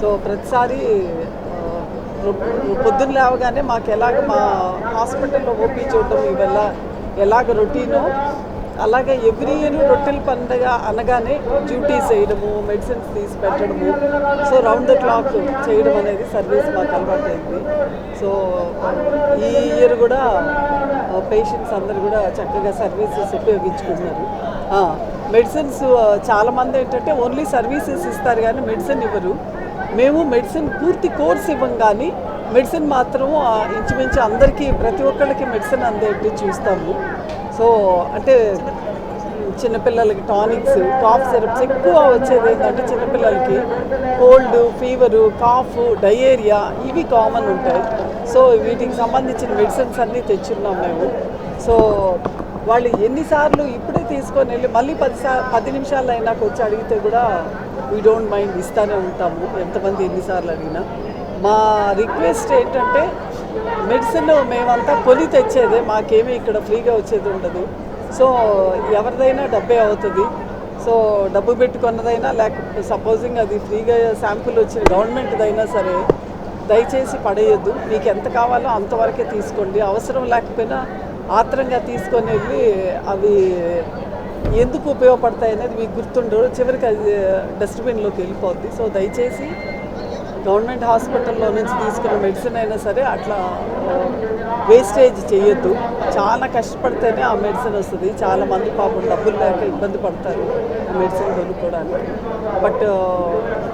So ప్రతిసారి పొద్దున్న లేవగానే మాకు ఎలాగ మా హాస్పిటల్లో ఓపీ చూడడం ఇవల్ల ఎలాగ రొటీనో అలాగే ఎవ్రీ ఇయర్ రొట్టెల పండగ అనగానే డ్యూటీస్ చేయడము మెడిసిన్స్ తీసి పెట్టడము సో రౌండ్ ద క్లాక్ చేయడం అనేది సర్వీస్ మాకు అలవాటైంది. సో ఈ ఇయర్ కూడా పేషెంట్స్ అందరు కూడా చక్కగా సర్వీసెస్ ఉపయోగించుకుంటున్నారు మెడిసిన్స్ చాలామంది ఏంటంటే ఓన్లీ సర్వీసెస్ ఇస్తారు కానీ మెడిసిన్ ఇవ్వరు. మేము మెడిసిన్ పూర్తి కోర్స్ ఇవ్వం కానీ మెడిసిన్ మాత్రం ఇంచుమించు అందరికీ ప్రతి ఒక్కళ్ళకి మెడిసిన్ అందేట్టు చూస్తాము. సో అంటే చిన్నపిల్లలకి టానిక్స్ కాఫ్ సిరప్స్ ఎక్కువ వచ్చేది ఏంటంటే చిన్నపిల్లలకి. కోల్డ్ ఫీవరు కాఫ్ డయేరియా ఇవి కామన్ ఉంటాయి. సో వీటికి సంబంధించిన మెడిసిన్స్ అన్నీ తెచ్చున్నాం మేము. సో వాళ్ళు ఎన్నిసార్లు ఇప్పుడే తీసుకొని వెళ్ళి మళ్ళీ పది సార్ పది నిమిషాలు అయినాక వచ్చి అడిగితే కూడా వీ డోంట్ మైండ్ ఇస్తానే ఉంటాము. ఎంతమంది ఎన్నిసార్లు అడిగినా. మా రిక్వెస్ట్ ఏంటంటే మెడిసిన్ మేమంతా కొని తెచ్చేదే మాకేమీ ఇక్కడ ఫ్రీగా వచ్చేది ఉండదు. సో ఎవరిదైనా డబ్బే అవుతుంది. సో డబ్బు పెట్టుకున్నదైనా లేకపోతే సపోజింగ్ అది ఫ్రీగా శాంపుల్ వచ్చిన గవర్నమెంట్దైనా సరే దయచేసి పడేయద్దు. మీకు ఎంత కావాలో అంతవరకే తీసుకోండి. అవసరం లేకపోయినా ఆత్రంగా తీసుకొని వెళ్ళి అవి ఎందుకు ఉపయోగపడతాయి అనేది మీకు గుర్తుండదు. చివరికి అది డస్ట్బిన్లోకి వెళ్ళిపోద్ది. సో దయచేసి గవర్నమెంట్ హాస్పిటల్లో నుంచి తీసుకున్న మెడిసిన్ అయినా సరే అట్లా వేస్టేజ్ చేయొద్దు. చాలా కష్టపడితేనే ఆ మెడిసిన్ వస్తుంది. చాలా మంది పాపం డబ్బులు లేక ఇబ్బంది పడతారు మెడిసిన్ కొనుక్కోవడానికి. బట్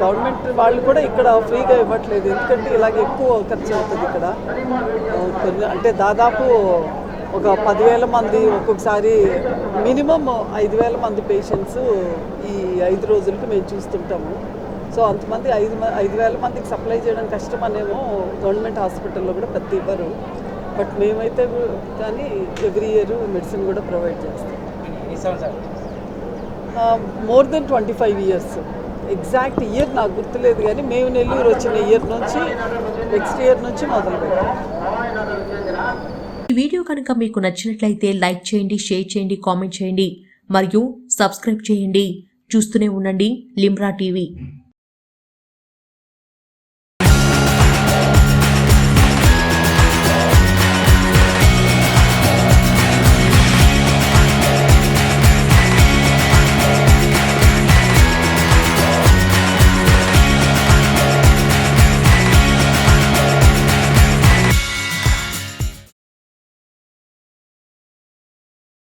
గవర్నమెంట్ వాళ్ళు కూడా ఇక్కడ ఫ్రీగా ఇవ్వట్లేదు. ఎందుకంటే ఇలాగ ఎక్కువ ఖర్చు అవుతుంది ఇక్కడ. కొన్ని అంటే దాదాపు ఒక పదివేల మంది ఒక్కొక్కసారి మినిమం ఐదు వేల మంది పేషెంట్స్ ఈ ఐదు రోజులకి మేము చూస్తుంటాము. సో అంతమంది ఐదు ఐదు వేల మందికి సప్లై చేయడం కష్టం అనేమో గవర్నమెంట్ హాస్పిటల్లో కూడా పెద్ద ఇవ్వరు. బట్ మేమైతే కానీ ఎవ్రీ ఇయర్ మెడిసిన్ కూడా ప్రొవైడ్ చేస్తాం. More then twenty five years. Exact year నాకు గుర్తులేదు కానీ మేము నెల్లూరు వచ్చిన ఇయర్ నుంచి నెక్స్ట్ ఇయర్ నుంచి మొదలుపెట్టాం. ఈ వీడియో కనుక మీకు నచ్చినట్లయితే లైక్ చేయండి షేర్ చేయండి కామెంట్ చేయండి మరియు సబ్స్క్రైబ్ చేయండి. చూస్తూనే ఉండండి లిమ్రా టీవీ.